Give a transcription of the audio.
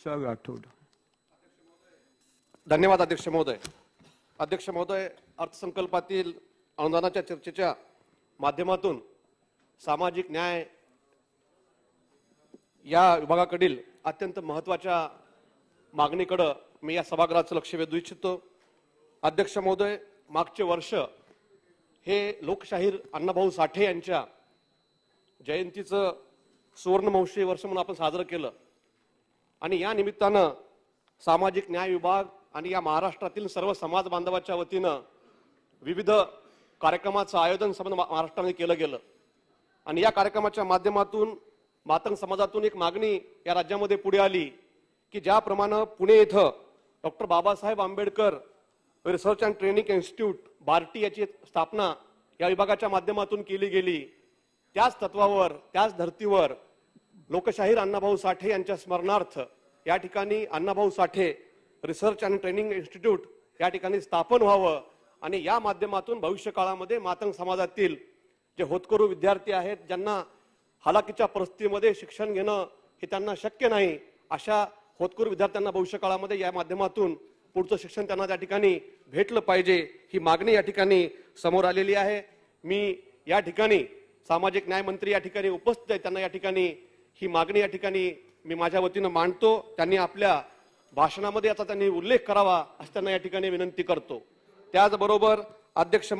उत्सव राठोड धन्यवाद अध्यक्ष महोदय. अध्यक्ष महोदय अर्थसंकल्पातील अनुदानाच्या चर्चेच्या माध्यमातून सामाजिक न्याय या विभागाकडील अत्यंत महत्त्वाच्या मागणीकडं मी या सभागृहाचं लक्ष वेधू इच्छितो. अध्यक्ष महोदय मागचे वर्ष हे लोकशाहीर अण्णाभाऊ साठे यांच्या जयंतीचं सुवर्णमहोत्सवी वर्ष म्हणून आपण साजरं केलं. आणि या निमित्तानं सामाजिक न्याय विभाग आणि या महाराष्ट्रातील सर्व समाज बांधवाच्या वतीनं विविध कार्यक्रमाचं आयोजन संबंध महाराष्ट्राने केलं गेलं. आणि या कार्यक्रमाच्या माध्यमातून मातंग समाजातून एक मागणी या राज्यामध्ये पुढे आली की ज्याप्रमाणे पुणे इथं doctor Babasaheb Ambedkar research and training institute BARTI याची स्थापना या विभागाच्या माध्यमातून केली गेली. त्याच तत्वावर त्याच धर्तीवर लोकशाहीर अण्णाभाऊ साठे यांच्या स्मरणार्थ या ठिकाणी Annabhau Sathe research and training institute या ठिकाणी स्थापन व्हावं आणि या माध्यमातून भविष्य काळामध्ये मातंग समाजातील जे होतकरू विद्यार्थी आहेत ज्यांना हालाकीच्या परिस्थितीमध्ये शिक्षण घेणं हे त्यांना शक्य नाही अशा होतकरू विद्यार्थ्यांना भविष्य काळामध्ये या माध्यमातून पुढचं शिक्षण त्यांना त्या ठिकाणी भेटलं पाहिजे ही मागणी या ठिकाणी समोर आलेली आहे. मी या ठिकाणी सामाजिक न्याय मंत्री या ठिकाणी उपस्थित आहे त्यांना या ठिकाणी ही मागणी या ठिकाणी मी माझ्या वतीनं मांडतो. त्यांनी आपल्या भाषणामध्ये याचा त्यांनी उल्लेख करावा असं त्यांना या ठिकाणी विनंती करतो. त्याचबरोबर अध्यक्ष